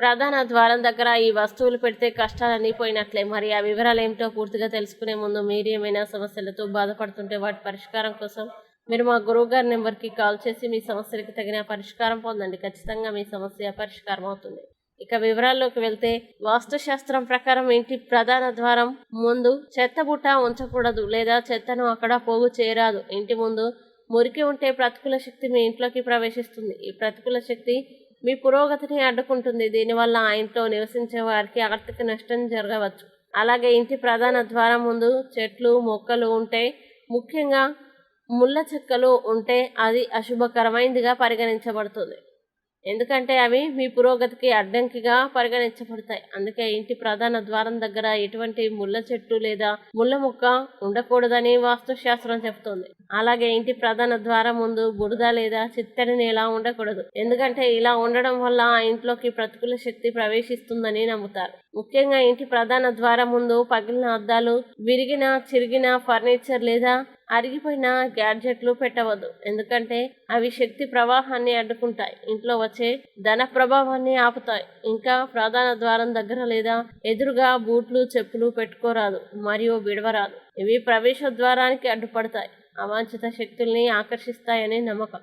ప్రధాన ద్వారం దగ్గర ఈ వస్తువులు పెడితే కష్టాలన్నీ పోయినట్లే. మరి ఆ వివరాలు ఏమిటో పూర్తిగా తెలుసుకునే ముందు మీరు ఏమైనా సమస్యలతో బాధపడుతుంటే వాటి పరిష్కారం కోసం మీరు మా గురువు గారి నెంబర్కి కాల్ చేసి మీ సమస్యలకు తగిన పరిష్కారం పొందండి. ఖచ్చితంగా మీ సమస్య పరిష్కారం అవుతుంది. ఇక వివరాల్లోకి వెళ్తే వాస్తుశాస్త్రం ప్రకారం ఇంటి ప్రధాన ద్వారం ముందు చెత్త బుట్ట ఉంచకూడదు లేదా చెత్తను అక్కడ పోగు చేయరాదు. ఇంటి ముందు మురికి ఉంటే ప్రతికూల శక్తి మీ ఇంట్లోకి ప్రవేశిస్తుంది. ఈ ప్రతికూల శక్తి మీ పురోగతిని అడ్డుకుంటుంది. దీనివల్ల ఆ ఇంట్లో నివసించే వారికి ఆర్థిక నష్టం జరగవచ్చు. అలాగే ఇంటి ప్రధాన ద్వారం ముందు చెట్లు మొక్కలు ఉంటే ముఖ్యంగా ముళ్ళ చెక్కలు ఉంటే అది అశుభకరమైనదిగా పరిగణించబడుతుంది. ఎందుకంటే అవి మీ పురోగతికి అడ్డంకిగా పరిగణించబడతాయి. అందుకే ఇంటి ప్రధాన ద్వారం దగ్గర ఎటువంటి ముళ్ళ చెట్టు లేదా ముళ్ళ మొక్క ఉండకూడదని వాస్తుశాస్త్రం చెబుతోంది. అలాగే ఇంటి ప్రధాన ద్వారం ముందు బురద లేదా చిత్తడి నేల ఉండకూడదు. ఎందుకంటే ఇలా ఉండడం వల్ల ఆ ఇంట్లోకి ప్రతికూల శక్తి ప్రవేశిస్తుందని నమ్ముతారు. ముఖ్యంగా ఇంటి ప్రధాన ద్వారం ముందు పగిలిన అద్దాలు విరిగిన చిరిగిన ఫర్నిచర్ లేదా అరిగిపోయిన గ్యాడ్జెట్లు పెట్టవద్దు. ఎందుకంటే అవి శక్తి ప్రవాహాన్ని అడ్డుకుంటాయి. ఇంట్లో వచ్చే ధన ప్రభావాన్ని ఆపుతాయి. ఇంకా ప్రధాన ద్వారం దగ్గర లేదా ఎదురుగా బూట్లు చెప్పులు పెట్టుకోరాదు. మరియు విడవరాదు. ఇవి ప్రవేశ ద్వారానికి అడ్డుపడతాయి. అవాంఛిత శక్తుల్ని ఆకర్షిస్తాయని నమ్మకం.